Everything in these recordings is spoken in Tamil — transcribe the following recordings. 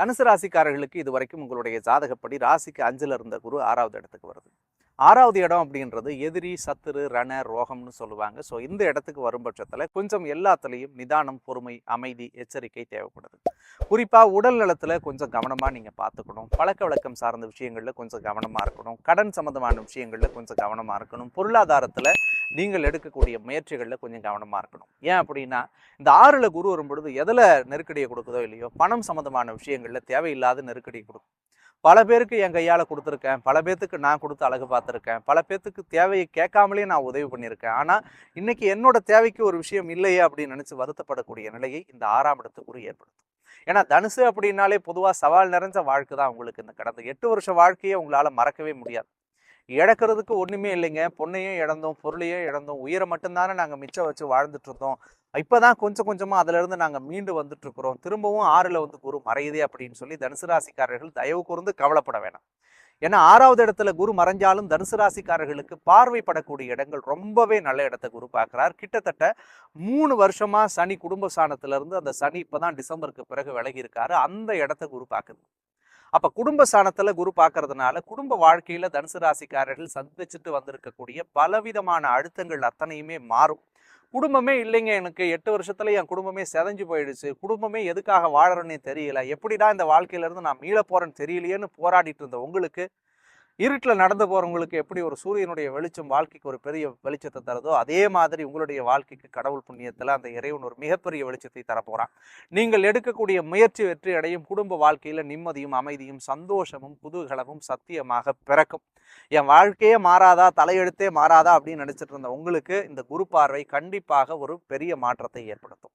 தனுசு ராசிக்காரர்களுக்கு இது வரைக்கும் உங்களுடைய ஜாதகப்படி ராசிக்கு அஞ்சில் இருந்த குரு ஆறாவது இடத்துக்கு வருது. ஆறாவது இடம் அப்படின்றது எதிரி சத்துரு ரண ரோகம்னு சொல்லுவாங்க. ஸோ இந்த இடத்துக்கு வரும் பட்சத்தில் கொஞ்சம் எல்லாத்துலேயும் நிதானம் பொறுமை அமைதி எச்சரிக்கை தேவைப்படுது. குறிப்பாக உடல் நலத்தில் கொஞ்சம் கவனமாக நீங்கள் பார்த்துக்கணும். பழக்க வழக்கம் சார்ந்த விஷயங்களில் கொஞ்சம் கவனமாக இருக்கணும். கடன் சம்மந்தமான விஷயங்களில் கொஞ்சம் கவனமாக இருக்கணும். பொருளாதாரத்தில் நீங்கள் எடுக்கக்கூடிய முயற்சிகளில் கொஞ்சம் கவனமாக இருக்கணும். ஏன் அப்படின்னா இந்த ஆறில் குரு வரும்பொழுது எதில் நெருக்கடியை கொடுக்குதோ இல்லையோ பணம் சம்மந்தமான விஷயங்களில் தேவையில்லாத நெருக்கடி கொடுக்கும். பல பேருக்கு என் கையால் கொடுத்துருக்கேன் பல பேர்த்துக்கு நான் கொடுத்து அழகு பார்த்துருக்கேன் பல பேர்த்துக்கு தேவையை கேட்காமலே நான் உதவி பண்ணியிருக்கேன். ஆனால் இன்னைக்கு என்னோட தேவைக்கு ஒரு விஷயம் இல்லையே அப்படின்னு நினச்சி வருத்தப்படக்கூடிய நிலையை இந்த ஆறாம் இடத்துக்குரு ஏற்படுத்தும். ஏன்னா தனுசு அப்படின்னாலே பொதுவாக சவால் நிறைஞ்ச வாழ்க்கை தான் உங்களுக்கு இந்த கடந்த எட்டு வருஷ வாழ்க்கையை உங்களால் மறக்கவே முடியாது. இழக்கிறதுக்கு ஒன்றுமே இல்லைங்க. பொண்ணையும் இழந்தோம் பொருளையும் இழந்தோம். உயிரை மட்டும்தானே நாங்கள் மிச்சம் வச்சு வாழ்ந்துட்டு இருந்தோம் இப்போதான் கொஞ்சம் கொஞ்சமாக அதிலிருந்து நாங்கள் மீண்டு வந்துட்டுருக்குறோம். திரும்பவும் ஆறில் வந்து குரு மறையுதே அப்படின்னு சொல்லி தனுசு ராசிக்காரர்கள் தயவு கூர்ந்து கவலைப்பட வேணாம். ஏன்னா ஆறாவது இடத்துல குரு மறைஞ்சாலும் தனுசு ராசிக்காரர்களுக்கு பார்வைப்படக்கூடிய இடங்கள் ரொம்பவே நல்ல இடத்த குரு பார்க்குறார். கிட்டத்தட்ட மூணு வருஷமா சனி குடும்ப சாணத்திலிருந்து இருந்து அந்த சனி இப்பதான் டிசம்பருக்கு பிறகு விலகி இருக்காரு. அந்த இடத்த குரு பார்க்குது. அப்ப குடும்ப ஸ்தானத்துல குரு பார்க்கறதுனால குடும்ப வாழ்க்கையில தனுசு ராசிக்காரர்கள் சந்திச்சுட்டு வந்திருக்கக்கூடிய பலவிதமான அழுத்தங்கள் அத்தனையுமே மாறும். குடும்பமே இல்லைங்க எனக்கு. எட்டு வருஷத்துல என் குடும்பமே செதஞ்சு போயிடுச்சு. குடும்பமே எதுக்காக வாழறேன்னே தெரியல. எப்படிடா இந்த வாழ்க்கையில இருந்து நான் மீள போறேன்னு தெரியலையேன்னு போராடிட்டு இருந்த உங்களுக்கு? இருட்டில் நடந்து போகிறவங்களுக்கு எப்படி ஒரு சூரியனுடைய வெளிச்சம் வாழ்க்கைக்கு ஒரு பெரிய வெளிச்சத்தை தருதோ அதே மாதிரி உங்களுடைய வாழ்க்கைக்கு கடவுள் புண்ணியத்தில் அந்த இறைவன் ஒரு மிகப்பெரிய வெளிச்சத்தை தரப்போகிறான் நீங்கள் எடுக்கக்கூடிய முயற்சி வெற்றி அடையும் குடும்ப வாழ்க்கையில் நிம்மதியும் அமைதியும் சந்தோஷமும் புதுகலமும் சத்தியமாக பிறக்கும். என் வாழ்க்கையே மாறாதா தலையெழுத்தே மாறாதா அப்படின்னு நினச்சிட்டு இருந்த உங்களுக்கு இந்த குரு பார்வை கண்டிப்பாக ஒரு பெரிய மாற்றத்தை ஏற்படுத்தும்.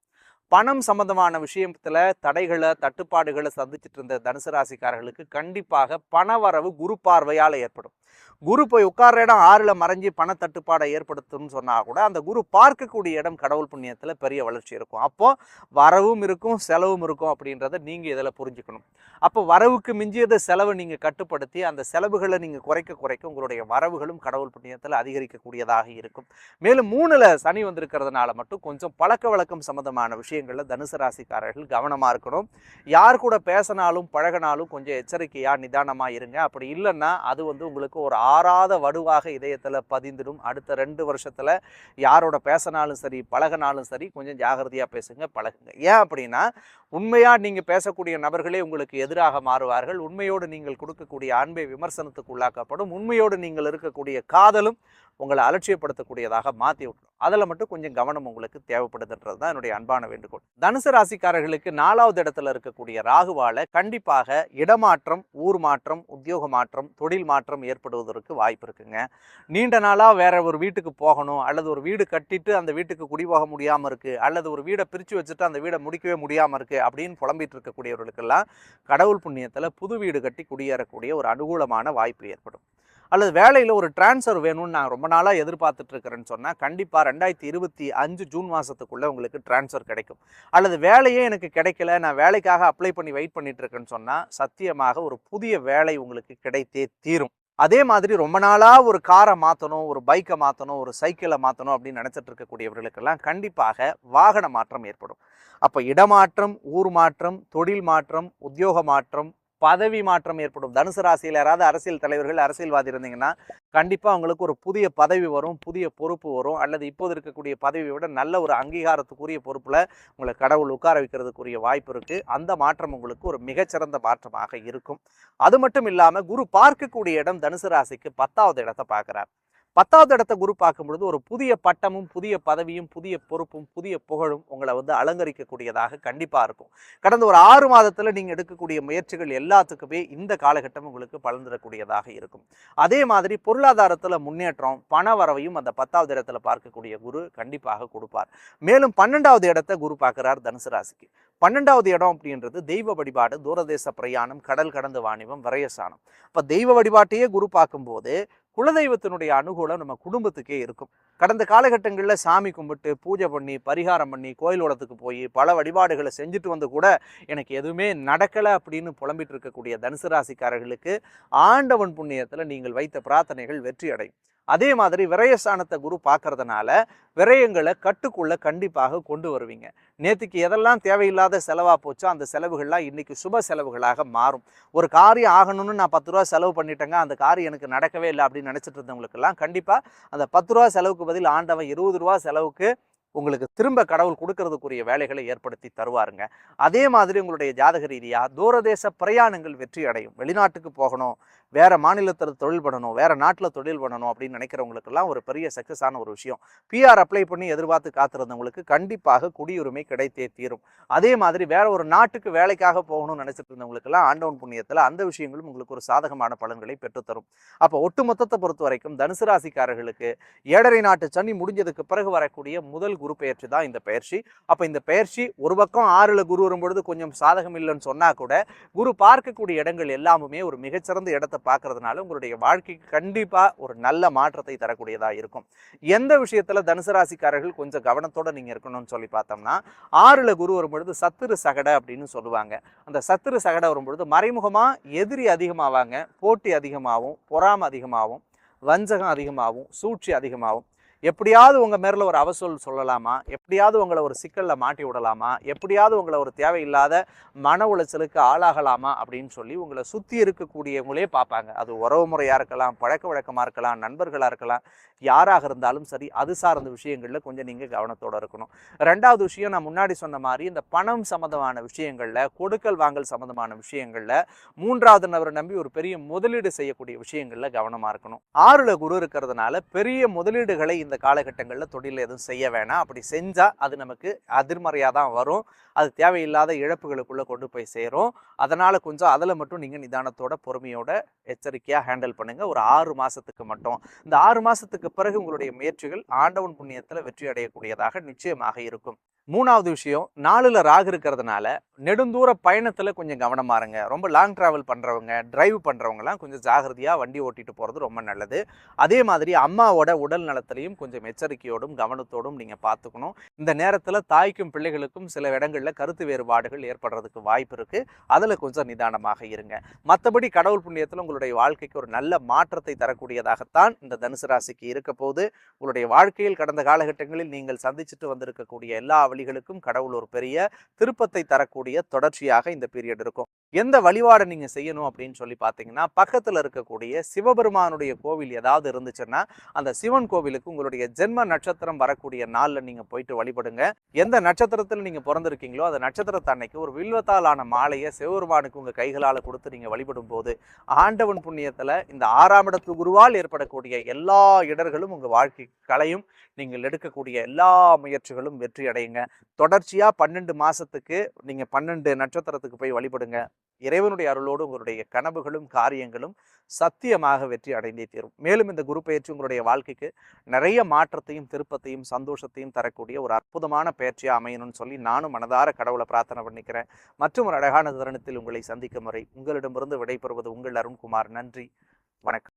பணம் சம்பந்தமான விஷயத்தில் தடைகளை தட்டுப்பாடுகளை சந்திச்சுட்டு இருந்த தனுசு ராசிக்காரர்களுக்கு கண்டிப்பாக பணவரவு குரு பார்வையால் ஏற்படும். குரு போய் உட்கார்ற இடம் ஆறில் மறைஞ்சி பண தட்டுப்பாடை ஏற்படுத்தும்னு சொன்னால் கூட அந்த குரு பார்க்கக்கூடிய இடம் கடவுள் புண்ணியத்தில் பெரிய வளர்ச்சி இருக்கும். அப்போது வரவும் இருக்கும் செலவும் இருக்கும் அப்படின்றத நீங்கள் இதில் புரிஞ்சுக்கணும். அப்போ வரவுக்கு மிஞ்சியது செலவை நீங்கள் கட்டுப்படுத்தி அந்த செலவுகளை நீங்கள் குறைக்க குறைக்க உங்களுடைய வரவுகளும் கடவுள் புண்ணியத்தில் அதிகரிக்கக்கூடியதாக இருக்கும். மேலும் மூணில் சனி வந்திருக்கிறதுனால மட்டும் கொஞ்சம் பழக்க வழக்கம் சம்மந்தமான விஷயம் விஷயங்களில் தனுசு ராசிக்காரர்கள் கவனமாக இருக்கணும். யார் கூட பேசினாலும் பழகினாலும் கொஞ்சம் எச்சரிக்கையாக நிதானமாக இருங்க. அப்படி இல்லைன்னா அது வந்து உங்களுக்கு ஒரு ஆறாத வடுவாக இதயத்தில் பதிந்துடும். அடுத்த ரெண்டு வருஷத்தில் யாரோட பேசினாலும் சரி பழகினாலும் சரி கொஞ்சம் ஜாகிரதையாக பேசுங்க பழகுங்க. ஏன் அப்படின்னா உண்மையாக நீங்கள் பேசக்கூடிய நபர்களே உங்களுக்கு எதிராக மாறுவார்கள். உண்மையோடு நீங்கள் கொடுக்கக்கூடிய அன்பை விமர்சனத்துக்கு உள்ளாக்கப்படும். உண்மையோடு நீங்கள் இருக்கக்கூடிய காதலும் உங்களை அலட்சியப்படுத்தக்கூடியதாக மாற்றி விட்டுரும். அதில் மட்டும் கொஞ்சம் கவனம் உங்களுக்கு தேவைப்படுதுன்றது தான் என்னுடைய அன்பான வேண்டுகோள். தனுசு ராசிக்காரர்களுக்கு நாலாவது இடத்துல இருக்கக்கூடிய ராகுவால கண்டிப்பாக இடமாற்றம் ஊர் மாற்றம் உத்தியோக மாற்றம் தொழில் மாற்றம் ஏற்படுவதற்கு வாய்ப்பு இருக்குங்க. நீண்ட நாளாக வேற ஒரு வீட்டுக்கு போகணும் அல்லது ஒரு வீடு கட்டிட்டு அந்த வீட்டுக்கு குடிபோக முடியாமல் இருக்கு அல்லது ஒரு வீடை பிரித்து வச்சுட்டு அந்த வீடை முடிக்கவே முடியாமல் இருக்கு அப்படின்னு புலம்பிட்டு இருக்கக்கூடியவர்களுக்கெல்லாம் கடவுள் புண்ணியத்தில் புது வீடு கட்டி குடியேறக்கூடிய ஒரு அனுகூலமான வாய்ப்பு ஏற்படும். அல்லது வேலையில் ஒரு டிரான்ஸ்ஃபர் வேணும்னு நான் ரொம்ப நாளாக எதிர்பார்த்துட்டு இருக்கிறேன்னு சொன்னால் கண்டிப்பாக ரெண்டாயிரத்தி இருபத்தி அஞ்சு ஜூன் மாதத்துக்குள்ளே உங்களுக்கு டிரான்ஸ்ஃபர் கிடைக்கும். அல்லது வேலையே எனக்கு கிடைக்கல நான் வேலைக்காக அப்ளை பண்ணி வெயிட் பண்ணிட்டு இருக்கேன்னு சொன்னால் சத்தியமாக ஒரு புதிய வேலை உங்களுக்கு கிடைத்தே தீரும். அதே மாதிரி ரொம்ப நாளாக ஒரு காரை மாற்றணும் ஒரு பைக்கை மாற்றணும் ஒரு சைக்கிளை மாற்றணும் அப்படின்னு நினச்சிட்டு இருக்கக்கூடியவர்களுக்கெல்லாம் கண்டிப்பாக வாகன மாற்றம் ஏற்படும். அப்போ இடமாற்றம் ஊர் மாற்றம் தொழில் மாற்றம் உத்தியோக மாற்றம் பதவி மாற்றம் ஏற்படும். தனுசு ராசியில் யாராவது அரசியல் தலைவர்கள் அரசியல்வாதி இருந்தீங்கன்னா கண்டிப்பாக அவங்களுக்கு ஒரு புதிய பதவி வரும் புதிய பொறுப்பு வரும். அல்லது இப்போது இருக்கக்கூடிய பதவியை விட நல்ல ஒரு அங்கீகாரத்துக்குரிய பொறுப்பில் உங்களை கடவுள் உட்கார வைக்கிறதுக்குரிய வாய்ப்பு இருக்குது அந்த மாற்றம் உங்களுக்கு ஒரு மிகச்சிறந்த மாற்றமாக இருக்கும். அது மட்டும் இல்லாமல் குரு பார்க்கக்கூடிய இடம் தனுசு ராசிக்கு பத்தாவது இடத்தை பார்க்குறார். பத்தாவது இடத்த குரு பார்க்கும் பொழுது ஒரு புதிய பட்டமும் புதிய பதவியும் புதிய பொறுப்பும் புதிய புகழும் உங்களை வந்து அலங்கரிக்கக்கூடியதாக கண்டிப்பாக இருக்கும். கடந்த ஒரு ஆறு மாதத்தில் நீங்கள் எடுக்கக்கூடிய முயற்சிகள் எல்லாத்துக்குமே இந்த காலகட்டம் உங்களுக்கு பலன் தரக்கூடியதாக இருக்கும். அதே மாதிரி பொருளாதாரத்தில் முன்னேற்றம் பண வரவையும் அந்த பத்தாவது இடத்துல பார்க்கக்கூடிய குரு கண்டிப்பாக கொடுப்பார். மேலும் பன்னெண்டாவது இடத்த குரு பார்க்கிறார் தனுசு ராசிக்கு. பன்னெண்டாவது இடம் அப்படின்றது தெய்வ வழிபாடு தூரதேச பிரயாணம் கடல் கடந்த வாணிபம் விரயசானம். இப்போ தெய்வ வழிபாட்டையே குரு பார்க்கும்போது குலதெய்வத்தினுடைய அனுகூலம் நம்ம குடும்பத்துக்கே இருக்கும். கடந்த காலகட்டங்களில் சாமி கும்பிட்டு பூஜை பண்ணி பரிகாரம் பண்ணி கோயிலோடத்துக்கு போய் பல வழிபாடுகளை செஞ்சுட்டு வந்து கூட எனக்கு எதுவுமே நடக்கலை அப்படின்னு புலம்பிட்டு இருக்கக்கூடிய தனுசு ராசிக்காரர்களுக்கு ஆண்டவன் புண்ணியத்தில் நீங்கள் வைத்த பிரார்த்தனைகள் வெற்றி அடையும் அதே மாதிரி விரயஸ்தானத்தை குரு பார்க்கறதுனால விரயங்களை கட்டுக்குள்ள கண்டிப்பாக கொண்டு வருவீங்க. நேற்றுக்கு எதெல்லாம் தேவையில்லாத செலவாக போச்சோ அந்த செலவுகள்லாம் இன்னைக்கு சுப செலவுகளாக மாறும். ஒரு காரியம் ஆகணும்னு நான் பத்து ரூபா செலவு பண்ணிட்டேங்க அந்த காரியம் எனக்கு நடக்கவே இல்லை அப்படின்னு நினச்சிட்டு இருந்தவங்களுக்கெல்லாம் கண்டிப்பாக அந்த பத்து ரூபா செலவுக்கு பதில் ஆண்டவன் இருபது ரூபா செலவுக்கு உங்களுக்கு திரும்ப கடவுள் கொடுக்கறதுக்குரிய வேலைகளை ஏற்படுத்தி தருவாருங்க. அதே மாதிரி உங்களுடைய ஜாதக ரீதியாக தூரதேச பிரயாணங்கள் வெற்றி அடையும். வெளிநாட்டுக்கு போகணும் வேறு மாநிலத்தில் தொழில் பண்ணணும் வேறு நாட்டில் தொழில் பண்ணணும் அப்படின்னு நினைக்கிறவங்களுக்கெல்லாம் ஒரு பெரிய சக்ஸஸான ஒரு விஷயம். பிஆர் அப்ளை பண்ணி எதிர்பார்த்து காத்திருந்தவங்களுக்கு கண்டிப்பாக குடியுரிமை கிடைத்தே தீரும். அதே மாதிரி வேற ஒரு நாட்டுக்கு வேலைக்காக போகணும்னு நினைச்சிட்டு இருந்தவங்களுக்கெல்லாம் ஆண்டவன் புண்ணியத்தில் அந்த விஷயங்களும் உங்களுக்கு ஒரு சாதகமான பலன்களை பெற்றுத்தரும். அப்போ ஒட்டுமொத்தத்தை பொறுத்த வரைக்கும் தனுசு ராசிக்காரர்களுக்கு ஏழரை நாட்டு சனி முடிஞ்சதுக்கு பிறகு வரக்கூடிய முதல் குரு பயிற்சி தான் இந்த பயிற்சி அப்போ இந்த பயிற்சி ஒரு பக்கம் ஆறில் குரு வரும்பொழுது கொஞ்சம் சாதகம் இல்லைன்னு சொன்னால் கூட குரு பார்க்கக்கூடிய இடங்கள் எல்லாமுமே ஒரு மிகச்சிறந்த இடத்தை பார்க்கறதுனால உங்களுடைய வாழ்க்கைக்கு கண்டிப்பாக ஒரு நல்ல மாற்றத்தை தரக்கூடியதாக இருக்கும். எந்த விஷயத்தில் தனுசு ராசிக்காரர்கள் கொஞ்சம் கவனத்தோடு நீங்கள் இருக்கணும்னு சொல்லி பார்த்தோம்னா ஆறில் குரு வரும்பொழுது சத்துரு சகடை அப்படின்னு சொல்லுவாங்க. அந்த சத்துரு சகடை வரும்பொழுது மறைமுகமாக எதிரி அதிகமாவாங்க போட்டி அதிகமாகும் பொறாமை அதிகமாகும் வஞ்சகம் அதிகமாகும் சூழ்ச்சி அதிகமாகும் எப்படியாவது உங்கள் மேரில் ஒரு அவசூல் சொல்லலாமா? எப்படியாவது உங்களை ஒரு சிக்கலில் மாட்டி விடலாமா? எப்படியாவது உங்களை ஒரு தேவையில்லாத மன உளைச்சலுக்கு ஆளாகலாமா? அப்படின்னு சொல்லி உங்களை சுற்றி இருக்கக்கூடியவங்களே பார்ப்பாங்க. அது உறவு முறையாக இருக்கலாம் பழக்க வழக்கமாக இருக்கலாம் நண்பர்களாக இருக்கலாம் யாராக இருந்தாலும் சரி அது சார்ந்த விஷயங்களில் கொஞ்சம் நீங்கள் கவனத்தோடு இருக்கணும். ரெண்டாவது விஷயம் நான் முன்னாடி சொன்ன மாதிரி இந்த பணம் சம்மந்தமான விஷயங்களில் கொடுக்கல் வாங்கல் சம்மந்தமான விஷயங்களில் மூன்றாவது நபரை நம்பி ஒரு பெரிய முதலீடு செய்யக்கூடிய விஷயங்களில் கவனமாக இருக்கணும். ஆறில் குரு இருக்கிறதுனால பெரிய முதலீடுகளை இந்த காலகட்டங்களில் தொழில் எதுவும் செய்ய வேணாம். அப்படி செஞ்சால் அது நமக்கு அதிர்மறையாக தான் வரும். அது தேவையில்லாத இழப்புகளுக்குள்ளே கொண்டு போய் சேரும். அதனால் கொஞ்சம் அதில் மட்டும் நீங்கள் நிதானத்தோட பொறுமையோட எச்சரிக்கையாக ஹேண்டில் பண்ணுங்கள் ஒரு ஆறு மாதத்துக்கு மட்டும். இந்த ஆறு மாதத்துக்கு பிறகு உங்களுடைய முயற்சிகள் ஆண்டவன் புண்ணியத்தில் வெற்றி அடையக்கூடியதாக நிச்சயமாக இருக்கும். மூணாவது விஷயம் நாலுல ராகு இருக்கிறதுனால நெடுந்தூர பயணத்தில் கொஞ்சம் கவனமா இருங்க. ரொம்ப லாங் ட்ராவல் பண்ணுறவங்க டிரைவ் பண்ணுறவங்கலாம் கொஞ்சம் ஜாகிரதையாக வண்டி ஓட்டிகிட்டு போகிறது ரொம்ப நல்லது. அதே மாதிரி அம்மாவோட உடல் நலத்திலையும் கொஞ்சம் எச்சரிக்கையோடும் கவனத்தோடும் நீங்கள் பார்த்துக்கணும். இந்த நேரத்தில் தாய்க்கும் பிள்ளைகளுக்கும் சில இடங்களில் கருத்து வேறுபாடுகள் ஏற்படுறதுக்கு வாய்ப்பு இருக்குது அதில் கொஞ்சம் நிதானமாக இருங்க. மற்றபடி கடவுள் புண்ணியத்தில் உங்களுடைய வாழ்க்கைக்கு ஒரு நல்ல மாற்றத்தை தரக்கூடியதாகத்தான் இந்த தனுசு ராசிக்கு இருக்க போது உங்களுடைய வாழ்க்கையில் கடந்த காலகட்டங்களில் நீங்கள் சந்திச்சுட்டு வந்திருக்கக்கூடிய எல்லா வழிகளுக்கும் கடவுள் ஒரு பெரிய திருப்பத்தை தரக்கூடிய தொடர்ச்சியாக இந்த பீரியட் இருக்கும். எந்த வழிபாடை நீங்க செய்யணும் அப்படின்னு சொல்லி பார்த்தீங்கன்னா பக்கத்தில் இருக்கக்கூடிய சிவபெருமானுடைய கோவில் ஏதாவது இருந்துச்சுன்னா அந்த சிவன் கோவிலுக்கு உங்களுடைய ஜென்ம நட்சத்திரம் வரக்கூடிய நாளில் நீங்க போயிட்டு வழிபடுங்க. எந்த நட்சத்திரத்தில் நீங்க பிறந்திருக்கீங்களோ அந்த நட்சத்திரத்தை அன்னைக்கு ஒரு வில்வத்தால் ஆன மாலையை சிவபெருமானுக்கு உங்க கைகளால் கொடுத்து நீங்க வழிபடும் போது ஆண்டவன் புண்ணியத்தில் இந்த ஆறாம் இடத்து குருவால் ஏற்படக்கூடிய எல்லா இடர்களும் உங்க வாழ்க்கை கலையும் நீங்கள் எடுக்கக்கூடிய எல்லா முயற்சிகளும் வெற்றி அடையுங்க தொடர்ச்சியாக பன்னெண்டு மாசத்துக்கு நீங்க பன்னெண்டு நட்சத்திரத்துக்கு போய் வழிபடுங்க. இறைவனுடைய அருளோடு உங்களுடைய கனவுகளும் காரியங்களும் சத்தியமாக வெற்றி அடைந்தே தீரும். மேலும் இந்த குரு பயிற்சி உங்களுடைய வாழ்க்கைக்கு நிறைய மாற்றத்தையும் திருப்பத்தையும் சந்தோஷத்தையும் தரக்கூடிய ஒரு அற்புதமான பயிற்சியாக அமையணும்னு சொல்லி நானும் மனதார கடவுளை பிரார்த்தனை பண்ணிக்கிறேன். மற்றும் ஒரு அழகான தருணத்தில் உங்களை சந்திக்கும் வரை உங்களிடமிருந்து விடைபெறுவது உங்கள் அருண்குமார். நன்றி. வணக்கம்.